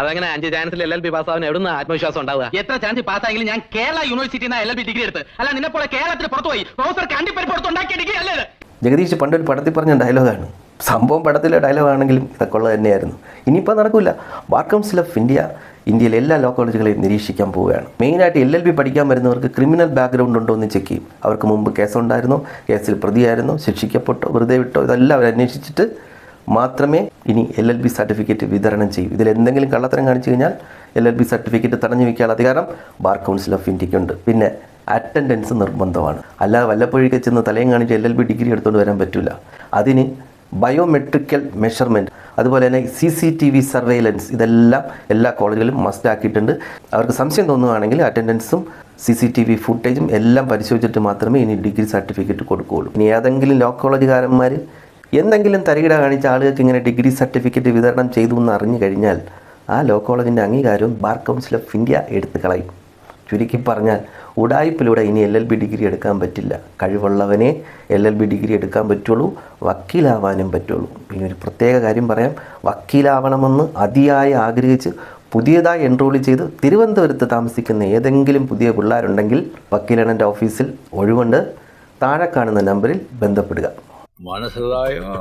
അതങ്ങനെ അഞ്ച് ചാൻസിൽ എൽ എൽ ബി പാസ്സാവിന് എവിടുന്ന് ആത്മവിശ്വാസം ഉണ്ടാവുക? എത്ര ചാൻസ് പാസ്സായെങ്കിലും ഞാൻ കേരള യൂണിവേഴ്സിറ്റിയിൽ നിന്ന് എൽ എൽ ബി ഡിഗ്രി എടുത്ത്. അല്ല നിന്നെ പോലെ കേരളത്തിൽ പുറത്തു പോയി പ്രൊഫസർ കണ്ടിപ്പരിപ്പ് എടുത്ത് ഉണ്ടാക്കിയ ഡിഗ്രി അല്ലേ ജഗദീഷ് പണ്ടൊരു പടത്തിൽ പറഞ്ഞ ഡയലോഗാണ് സംഭവം പടത്തിലെ ഡയലോഗാണെങ്കിലും ഇതൊക്കെ ഉള്ളത് തന്നെയായിരുന്നു. ഇനിയിപ്പോൾ നടക്കില്ല ബാർ കൗൺസിൽ ഓഫ് ഇന്ത്യ ഇന്ത്യയിലെ എല്ലാ ലോ കോളേജുകളെയും നിരീക്ഷിക്കാൻ പോവുകയാണ്. മെയിനായിട്ട് എൽ എൽ ബി പഠിക്കാൻ വരുന്നവർക്ക് ക്രിമിനൽ ബാക്ക്ഗ്രൗണ്ട് ഉണ്ടോ എന്ന് ചെക്ക് ചെയ്യും. അവർക്ക് മുമ്പ് കേസുണ്ടായിരുന്നോ കേസിൽ പ്രതിയായിരുന്നോ? ശിക്ഷിക്കപ്പെട്ടോ? വെറുതെ വിട്ടോ? ഇതെല്ലാം അവർ അന്വേഷിച്ചിട്ട് മാത്രമേ ഇനി എൽ എൽ ബി സർട്ടിഫിക്കറ്റ് വിതരണം ചെയ്യൂ. ഇതിൽ എന്തെങ്കിലും കള്ളത്തരം കാണിച്ചു കഴിഞ്ഞാൽ എൽ എൽ ബി സർട്ടിഫിക്കറ്റ് തടഞ്ഞു വയ്ക്കാനുള്ള അധികാരം ബാർ കൗൺസിൽ ഓഫ് ഇന്ത്യക്കുണ്ട് പിന്നെ അറ്റൻഡൻസ് നിർബന്ധമാണ്. അല്ലാതെ വല്ലപ്പോഴേക്ക് ചെന്ന് തലയും കാണിച്ച് എൽ എൽ ബി ഡിഗ്രി എടുത്തുകൊണ്ട് വരാൻ പറ്റില്ല അതിന് ബയോമെട്രിക്കൽ മെഷർമെന്റ് അതുപോലെ തന്നെ C C T V surveillance ഇതെല്ലാം എല്ലാ കോളേജുകളിലും മസ്റ്റ് ആക്കിയിട്ടുണ്ട്. അവർക്ക് സംശയം തോന്നുകയാണെങ്കിൽ അറ്റൻഡൻസും സി സി ടി വി ഫുട്ടേജും എല്ലാം പരിശോധിച്ചിട്ട് മാത്രമേ ഇനി ഡിഗ്രി സർട്ടിഫിക്കറ്റ് കൊടുക്കുകയുള്ളൂ. ഇനി ഏതെങ്കിലും ലോ കോളേജുകാരന്മാർ എന്തെങ്കിലും തരികിട കാണിച്ച ആളുകൾക്ക് ഇങ്ങനെ ഡിഗ്രി സർട്ടിഫിക്കറ്റ് വിതരണം ചെയ്തു എന്ന് അറിഞ്ഞു കഴിഞ്ഞാൽ ആ ലോ കോളേജിന്റെ അംഗീകാരവും ബാർ കൗൺസിൽ ഓഫ് ഇന്ത്യ എടുത്തു കളയും. ചുരുക്കി പറഞ്ഞാൽ ഉടായ്പിലൂടെ ഇനി എൽ എൽ ബി ഡിഗ്രി എടുക്കാൻ പറ്റില്ല. കഴിവുള്ളവനെ എൽ എൽ ബി ഡിഗ്രി എടുക്കാൻ പറ്റുള്ളൂ വക്കീലാവാനും പറ്റുള്ളൂ. ഇനി ഒരു പ്രത്യേക കാര്യം പറയാം. വക്കീലാവണമെന്ന് അതിയായി ആഗ്രഹിച്ച് പുതിയതായി എൻറോൾ ചെയ്ത് തിരുവനന്തപുരത്ത് താമസിക്കുന്ന ഏതെങ്കിലും പുതിയ പിള്ളേരുണ്ടെങ്കിൽ വക്കീലണന്റെ ഓഫീസിൽ ഒഴിവുണ്ട്. താഴെ കാണുന്ന നമ്പറിൽ ബന്ധപ്പെടുക. മനസ്സിലായോ